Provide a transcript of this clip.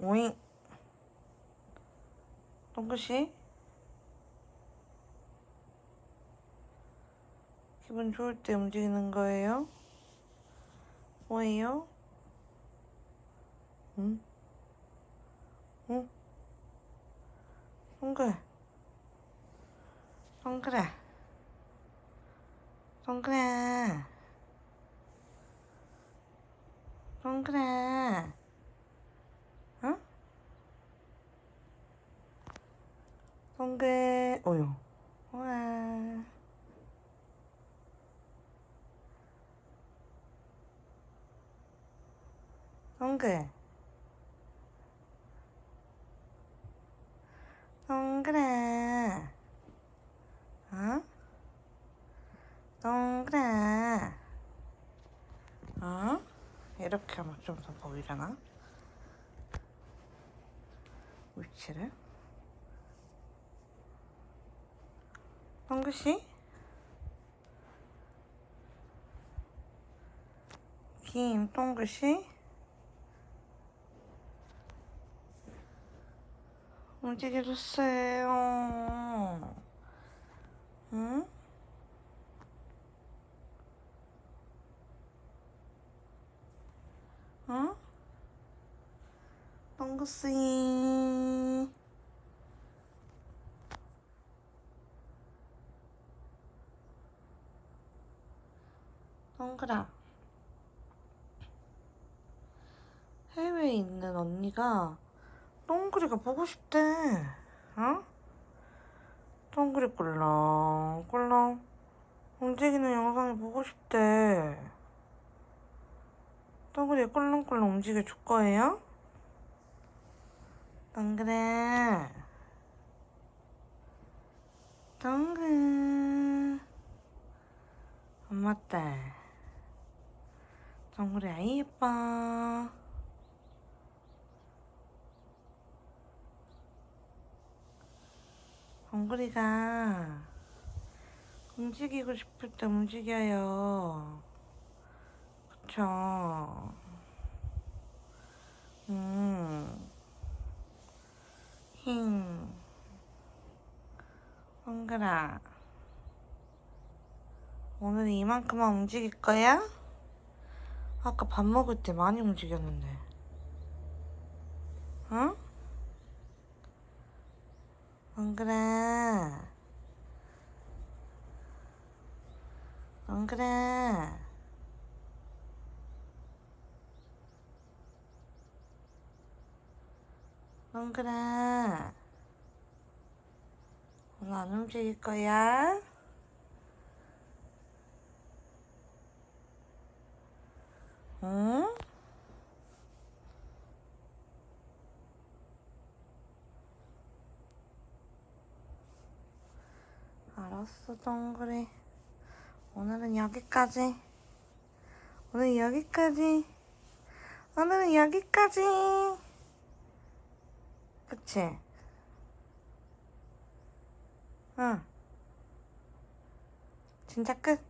오잉. 동그씨? 기분 좋을 때 움직이는 거예요? 뭐예요? 응? 응? 동글. 동글아. 동글아. 동글아. 응? 동글. 어휴. 우와. 동글. 동글아. 어? 동글아. 어? 이렇게 하면 좀 더 보이려나? 위치를. 동글씨? 김 동글씨? 움직여주세요. 응? 응? 동그씨. 동그라. 해외에 있는 언니가 동그리가 보고 싶대. 어? 동그리 꿀렁 꿀렁 움직이는 영상이 보고 싶대. 동그리 꿀렁꿀렁 움직여 줄 거예요? 동그래. 동그. 엄마 딸. 동그리 아이 예뻐. 동그리가 움직이고 싶을 때 움직여요. 그쵸? 음. 힝. 동그라. 오늘 이만큼만 움직일 거야? 아까 밥 먹을 때 많이 움직였는데. 응? 동그라. 동그라. 동그라. 오늘 안 움직일 거야? 응? 알았어, 동그리. 오늘은 여기까지. 오늘 여기까지. 오늘은 여기까지. 그치? 응. 진짜 끝?